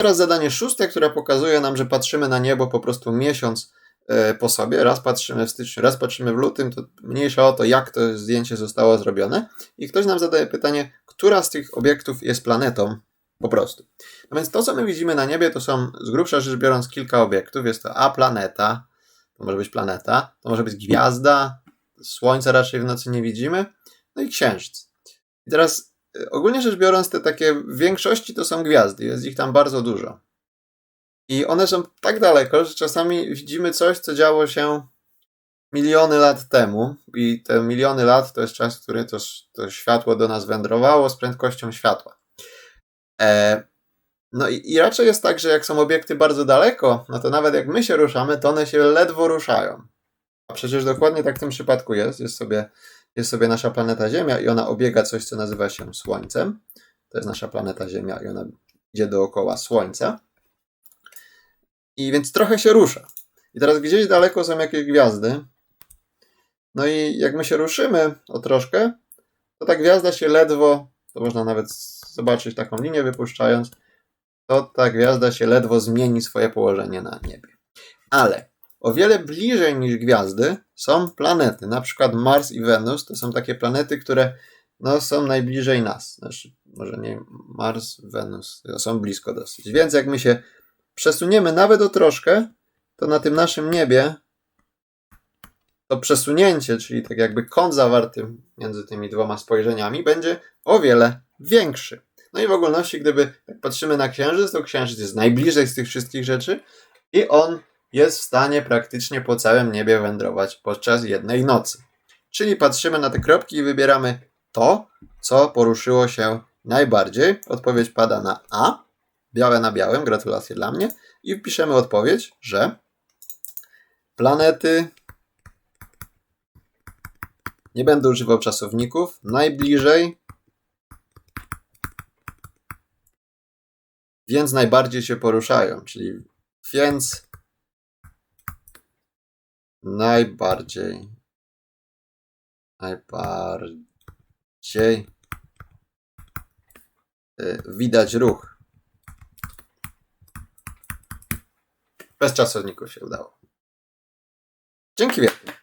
Teraz zadanie szóste, które pokazuje nam, że patrzymy na niebo po prostu miesiąc e, po sobie. Raz patrzymy w styczniu, raz patrzymy w lutym, to mniejsza o to, jak to zdjęcie zostało zrobione. I ktoś nam zadaje pytanie, która z tych obiektów jest planetą po prostu. No więc to, co my widzimy na niebie, to są z grubsza rzecz biorąc kilka obiektów. Jest to A planeta, to może być planeta, to może być gwiazda, słońca raczej w nocy nie widzimy, no i księżyc. I teraz ogólnie rzecz biorąc, te takie w większości to są gwiazdy, jest ich tam bardzo dużo. I one są tak daleko, że czasami widzimy coś, co działo się miliony lat temu. I te miliony lat to jest czas, który to, to światło do nas wędrowało z prędkością światła. E, no i, i raczej jest tak, że jak są obiekty bardzo daleko, no to nawet jak my się ruszamy, to one się ledwo ruszają. A przecież dokładnie tak w tym przypadku jest. Jest sobie, jest sobie nasza planeta Ziemia i ona obiega coś, co nazywa się Słońcem. To jest nasza planeta Ziemia i ona idzie dookoła Słońca. I więc trochę się rusza. I teraz gdzieś daleko są jakieś gwiazdy. No i jak my się ruszymy o troszkę, to ta gwiazda się ledwo, to można nawet zobaczyć taką linię wypuszczając, to ta gwiazda się ledwo zmieni swoje położenie na niebie. Ale o wiele bliżej niż gwiazdy są planety. Na przykład Mars i Wenus to są takie planety, które no, są najbliżej nas. Znaczy, może nie Mars, Wenus, są blisko dosyć. Więc jak my się przesuniemy nawet o troszkę, to na tym naszym niebie to przesunięcie, czyli tak jakby kąt zawarty między tymi dwoma spojrzeniami, będzie o wiele większy. No i w ogólności, gdyby tak patrzymy na Księżyc, to Księżyc jest najbliżej z tych wszystkich rzeczy i on jest w stanie praktycznie po całym niebie wędrować podczas jednej nocy. Czyli patrzymy na te kropki i wybieramy to, co poruszyło się najbardziej. Odpowiedź pada na A, białe na białym, gratulacje dla mnie. I wpiszemy odpowiedź, że planety nie będę używał czasowników. Najbliżej więc najbardziej się poruszają, czyli więc najbardziej najbardziej y, widać ruch. Bez czasowników się udało. Dzięki wielkie.